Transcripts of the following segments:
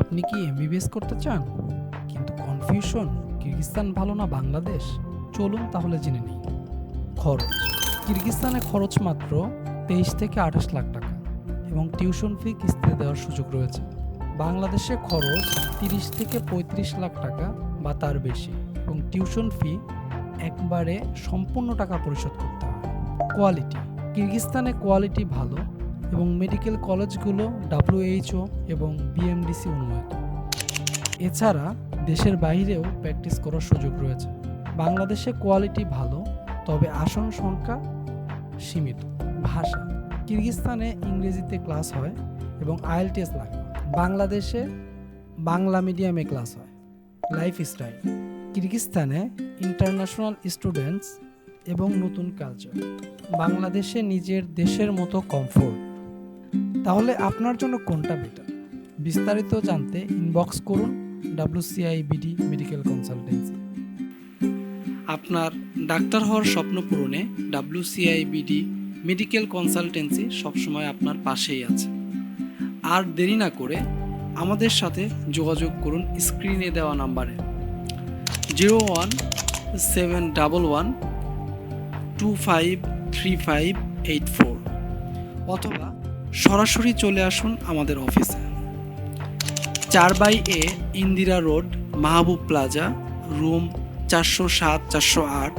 আপনি কি এমবিবিএস করতে চান? কিন্তু কনফিউশন কিরগিস্তান ভালো না বাংলাদেশ চলুন তাহলে জেনে নিই। খরচ কিরগিস্তানে খরচ মাত্র তেইশ থেকে আঠাশ লাখ টাকা এবং টিউশন ফি কিস্তিতে দেওয়ার সুযোগ রয়েছে। বাংলাদেশে খরচ তিরিশ থেকে পঁয়ত্রিশ লাখ টাকা বা তার বেশি এবং টিউশন ফি একবারে সম্পূর্ণ টাকা পরিশোধ করতে হয়। কোয়ালিটি কিরগিস্তানে কোয়ালিটি ভালো এবং মেডিকেল কলেজগুলো ডাব্লিউএইচও এবং বিএমডিসি অনুমোদিত। এছাড়া দেশের বাইরেও প্র্যাকটিস করার সুযোগ রয়েছে। বাংলাদেশে কোয়ালিটি ভালো, তবে আসন সংখ্যা সীমিত। ভাষা। কিরগিস্তানে ইংরেজিতে ক্লাস হয় এবং আইএলটিএস লাগে। বাংলাদেশে বাংলা মিডিয়ামে ক্লাস হয়। লাইফ স্টাইল কিরগিস্তানে ইন্টারন্যাশনাল স্টুডেন্টস এবং নতুন কালচার। বাংলাদেশে নিজের দেশের মতো কমফোর্ট। তাহলে আপনার জন্য কোনটা বেটার বিস্তারিত জানতে ইনবক্স করুন ডাব্লিউসিআইবিডি মেডিকেল কনসালটেন্সি আপনার ডাক্তার হওয়ার স্বপ্ন পূরণে ডাব্লিউসিআইবিডি মেডিকেল কনসালটেন্সি সবসময় আপনার পাশেই আছে। আর দেরি না করে আমাদের সাথে যোগাযোগ করুন স্ক্রিনে দেওয়া নাম্বারে। Zero one seven double one two five three five eight four অথবা সরাসরি চলে আসুন আমাদের অফিসে। চার by A Indira road, Mahbub plaza, room চারশো সাত, চারশো আট,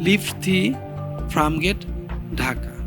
লিফট থ্রি ফার্মগেট ঢাকা।